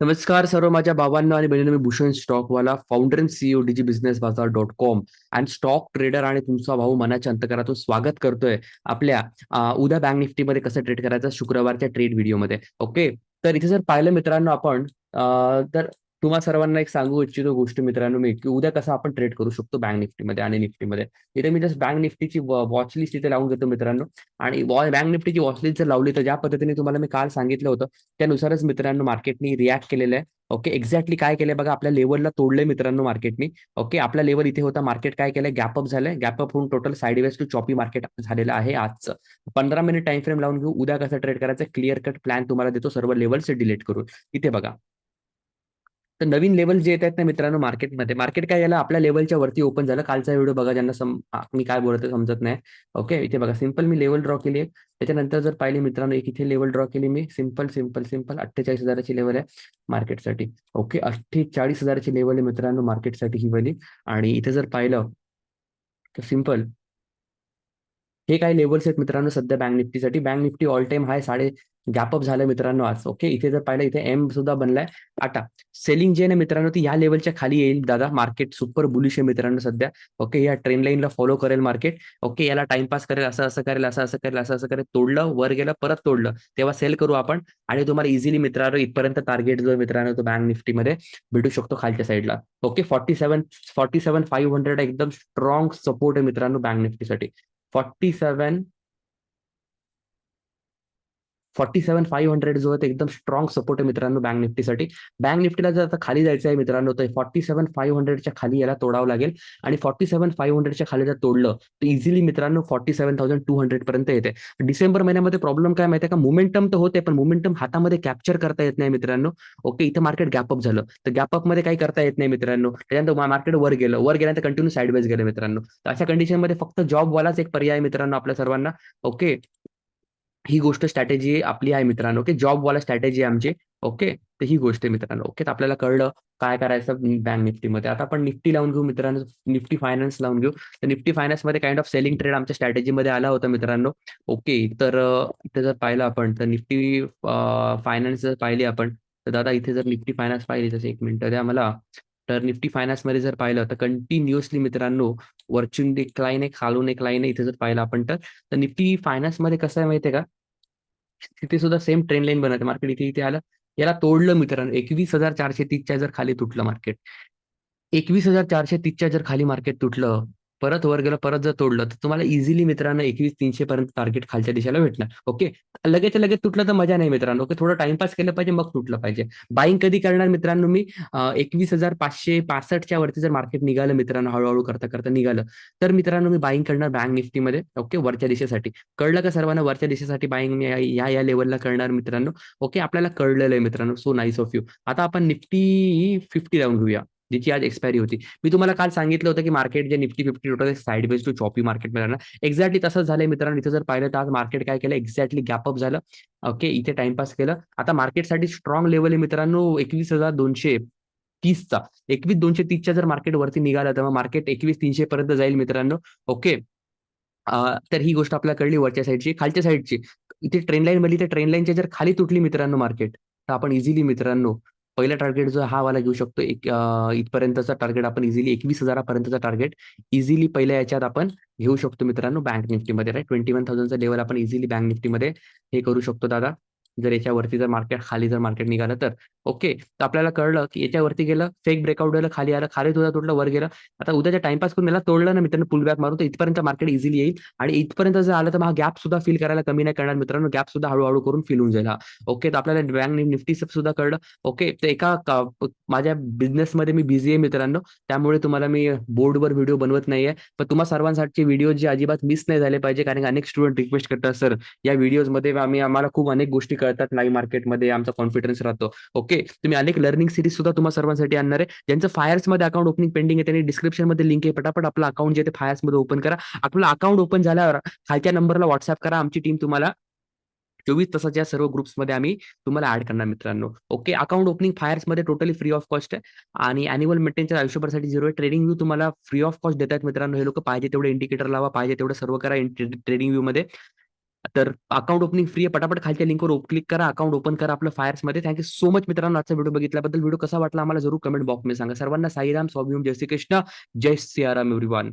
नमस्कार सर्व माझ्या बाबांना आणि बहिणींना. मी Bhushan Stockwala founder and CEO DG business Bazaar dot com and stock trader आणि तुमचा भाऊ मनाच्या अंतकरातून स्वागत करतोय आपल्या उद्या बँक निफ्टीमध्ये कसं ट्रेड करायचं शुक्रवारच्या ट्रेड व्हिडिओमध्ये ओके तर इथे जर पाहिलं मित्रांनो आपण तर तुम्हा सर्वांना एक सांगू इच्छितो गोष्ट मित्रांनो मी की उद्या कसं आपण ट्रेड करू शकतो बँक निफ्टीमध्ये आणि निफ्टीमध्ये. इथे मी जस्ट बँक निफ्टीची वॉच लिस्ट इथे लावून घेतो मित्रांनो. आणि बँक निफ्टीची वॉच लिस्ट जर लावली तर ज्या पद्धतीने तुम्हाला मी काल सांगितलं होतं त्यानुसारच मित्रांनो मार्केटनी रिॲक्ट केलेलं आहे. ओके एक्झॅक्टली काय केलंय बघा आपल्या लेवलला तोडलंय मित्रांनो मार्केटनी ओके आपला लेवल इथे होता मार्केट काय केलंय? गॅपअप झालंय. गॅपअप होऊन total sideways to choppy market झालेलं आहे आजचं. पंधरा मिनिट टाइम फ्रेम लावून घेऊ. उद्या कसं ट्रेड करायचं? क्लिअर कट प्लॅन तुम्हाला देतो. सर्व लेवल्स डिलीट करून. इथे बघा. तर नवीन लेवल जे येत आहेत ना मित्रांनो मार्केटमध्ये मार्केट काय झालं? आपल्या लेवलच्या वरती ओपन झालं. कालचा व्हिडिओ बघा ज्यांना सम मी काय बोलतो समजत नाही. ओके इथे बघा सिंपल मी लेवल ड्रॉ केली. आहे त्याच्यानंतर जर पाहिले मित्रांनो एक इथे लेवल ड्रॉ केली मी. सिंपल सिंपल सिंपल अठ्ठेचाळीस हजाराची लेवल आहे मार्केटसाठी ओके अठ्ठेचाळीस हजाराची लेवल आहे मित्रांनो मार्केटसाठी ही वाली. आणि इथे जर पाहिलं तर सिंपल हे काही लेवल्स आहेत मित्रांनो सध्या bank निफ्टीसाठी? Bank Nifty all time high साडे गॅपअप झालं मित्रांनो आज. ओके इथे जर पाहिलं इथे एम सुद्धा बनलाय. आता सेलिंग जे आहे ना मित्रांनो ती या लेवलच्या खाली येईल दादा. मार्केट सुपर बुलिश आहे मित्रांनो सध्या. ओके या ट्रेन लाईनला फॉलो करेल मार्केट ओके याला टाइमपास करेल असं असं करेल असं असं करेल असं असं करेल. तोडलं वर गेलं परत तोडलं. तेव्हा सेल करू आपण. आणि तुम्हाला इझिली मित्रांनो इथपर्यंत टार्गेट जो मित्रांनो तो बँक निफ्टीमध्ये भेटू शकतो खालच्या साईडला okay forty seven forty seven five hundred एकदम स्ट्रॉंग सपोर्ट आहे मित्रांनो bank निफ्टीसाठी forty seven forty seven five hundred जो आहे ते एकदम स्ट्रॉंग सपोर्ट आहे मित्रांनो बँक निफ्टीसाठी बँक निफ्टीला जर आता खाली जायचं आहे मित्रांनो तर फॉर्टी सेवन फाईव्ह हंड्रेडच्या खाली याला तोडावं लागेल. आणि फॉर्टी सेव्हन फाईव्ह हंड्रेडच्या खाली जर तोडलं तर इझिली मित्रांनो forty seven thousand two hundred पर्यंत येते. डिसेंबर महिन्यामध्ये प्रॉब्लेम काय माहिती आहे का? मोमेंटम तर होते पण मोमेंटम हातामध्ये कॅप्चर करता येत नाही मित्रांनो. ओके इथं मार्केट गॅपअप झालं. तर गॅपअपमध्ये काही करता येत नाही मित्रांनो. त्याच्यानंतर मार्केट वर गेलं. वर गेल्यानंतर कंटिन्यू साईडवेज गेलं मित्रांनो. तर अशा कंडिशनमध्ये फक्त जॉबवालाच एक पर्याय मित्रांनो आपल्या सर्वांना. ओके ही गोष्ट स्ट्रॅटेजी आपली आहे मित्रांनो ओके जॉबवाला स्ट्रॅटेजी आहे आमची ओके तर ही गोष्ट आहे मित्रांनो ओके तर आपल्याला कळलं काय करायचं बँक निफ्टीमध्ये. आता आपण निफ्टी लावून घेऊ मित्रांनो निफ्टी फायनान्स लावून घेऊ. तर निफ्टी फायनान्समध्ये काइंड ऑफ सेलिंग ट्रेड आमच्या स्ट्रॅटेजीमध्ये आला होता मित्रांनो ओके तर इथे जर पाहिलं आपण तर निफ्टी फायनान्स जर पाहिली आपण तर दादा इथे जर निफ्टी फायनान्स पाहिली जसं एक मिनिट द्या मला. तर निफ्टी फायनान्समध्ये जर पाहिलं तर कंटिन्युअसली मित्रांनो वरचून एक लाईन आहे खालून एक लाईन आहे इथे जर पाहिलं आपण तर तर निफ्टी फायनान्समध्ये कसं आहे माहितीये का? तिथे सुद्धा सेम ट्रेन लाईन बनवते मार्केट इथे इथे आलं. याला तोडलं मित्रांनो एकवीस हजार चारशे तीसच्या जर खाली तुटलं मार्केट एकवीस हजार चारशे तीसच्या जर खाली मार्केट तुटलं परत वर गेलं परत जर तोडलं तर तुम्हाला इझिली मित्रांनो एकवीस तीनशे पर्यंत टार्गेट खालच्या दिशेला भेटणार. ओके लगेच लगेच तुटलं तर मजा नाही मित्रांनो. ओके थोडं टाइमपास केलं पाहिजे मग तुटलं पाहिजे. बाईंग कधी करणार मित्रांनो मी? एकवीस हजार पाचशे पासष्टच्या वरती जर मार्केट निघालं मित्रांनो हळूहळू करता करता निघालं तर मित्रांनो मी बाईंग करणार बँक निफ्टीमध्ये. ओके वरच्या दिशेसाठी. कळलं का सर्वांना? वरच्या दिशेसाठी बाईंग या या लेवलला करणार मित्रांनो. ओके आपल्याला कळलेलं आहे मित्रांनो. सो नाईस ऑफ यू आता आपण निफ्टी फिफ्टी लावून घेऊया. जिची आज एक्सपायरी होती. मी तुम्हाला काल सांगितलं होतं की मार्केट जे Nifty fifty total sideways to choppy market मिळणार एक्झॅक्टली तसंच झालं मित्रांनो. इथे जर पाहिलं तर आज मार्केट काय केलं? एक्झॅक्टली गॅपअप झालं. ओके इथे टाइमपास केलं. आता मार्केटसाठी स्ट्रॉंग लेवल आहे मित्रांनो एकवीस हजार दोनशे तीसचा एकवीस दोनशे तीसच्या जर मार्केट वरती निघाला तर मग मार्केट एकवीस तीनशे पर्यंत जाईल मित्रांनो. ओके तर ही गोष्ट आपल्याला कळली वरच्या साईडची खालच्या साईडची इथे ट्रेन लाईन मधली तर ट्रेन लाईनच्या जर खाली तुटली मित्रांनो मार्केट तर आपण इझिली मित्रांनो पहिला टार्गेट जो हा वाला घेऊ शकतो. एक इथपर्यंतचा टार्गेट आपण इझिली एकवीस हजारापर्यंतचा टार्गेट इझिली पहिल्या याच्यात आपण घेऊ शकतो मित्रांनो बँक निफ्टीमध्ये राईट ट्वेंटी वन थाउजंडचा लेवल आपण इझिली बँक निफ्टीमध्ये हे करू शकतो दादा. जर याच्यावरती जर मार्केट खाली जर मार्केट निघालं तर. ओके तर आपल्याला कळलं की याच्यावरती गेलं फेक ब्रेकआउट झालं खाली आलं खाली तुझा तुटलं वर गेलं. आता उद्याच्या टाइमपास करून मला तोडलं ना मित्रांनो पुल बॅक मारून तर इथपर्यंत मार्केट इझिली येईल. आणि इथपर्यंत जर आलं तर मग हा गॅप सुद्धा फील करायला कमी नाही करणार मित्रांनो. गॅप सुद्धा हळूहळू करून फील होऊन जाईल हा. ओके तर आपल्याला बँक निफ्टी सुद्धा कळलं. ओके तर एका माझ्या बिझनेसमध्ये मी बिझी आहे मित्रांनो. त्यामुळे तुम्हाला मी बोर्डवर व्हिडिओ बनवत नाहीये. पण तुम्हा सर्वांसाठी व्हिडिओ जे अजिबात मिस नाही झाले पाहिजे कारण की अनेक स्टुडंट रिक्वेस्ट करतात सर या व्हिडिओमध्ये आम्ही आम्हाला खूप अनेक गोष्टी कळतात लाईव्ह मार्केटमध्ये आमचा कॉन्फिडन्स राहतो. ओके तुम्ही अनेक लर्निंग सिरीज सुद्धा तुम्हाला सर्वांसाठी आणणार आहे. ज्यांचं फायर्समध्ये अकाउंट ओपनिंग पेंडिंग आहे त्यांनी डिस्क्रिप्शनमध्ये लिंक आहे. पटापट आपलं अकाउंट जे ते फायर्समध्ये ओपन करा. आपलं अकाउंट ओपन झाल्यावर खालच्या नंबरला व्हॉट्सअप करा. आमची टीम तुम्हाला चोवीस तासाच्या सर्व ग्रुप्समध्ये आम्ही तुम्हाला ऍड करणार मित्रांनो. ओके अकाउंट ओपनिंग फायर्समध्ये टोटली फ्री ऑफ कॉस्ट आहे. आणि अॅन्युअल मेंटेनच्या आयुष्यभरसाठी झिरो ट्रेडिंग व्यू तुम्हाला फ्री ऑफ कॉस्ट देतात मित्रांनो. हे लोक पाहिजे तेवढे इंडिकेटर लावा पाहिजे तेवढं सर्व करा ट्रेडिंग व्यू मध्ये. तर अकाउंट ओपनिंग फ्री आहे. पटापट खालच्या लिंकवर क्लिक करा. अकाउंट ओपन करा आपलं फायर्समध्ये थँक्यू सो मच मित्रांनो आजचा व्हिडिओ बघितल्याबद्दल. व्हिडिओ कसा वाटला आम्हाला जरूर कमेंट बॉक्समध्ये सांगा. सर्वांना साईराम स्वाभिम जय श्री कृष्ण जय सियाराम एव्हरीवन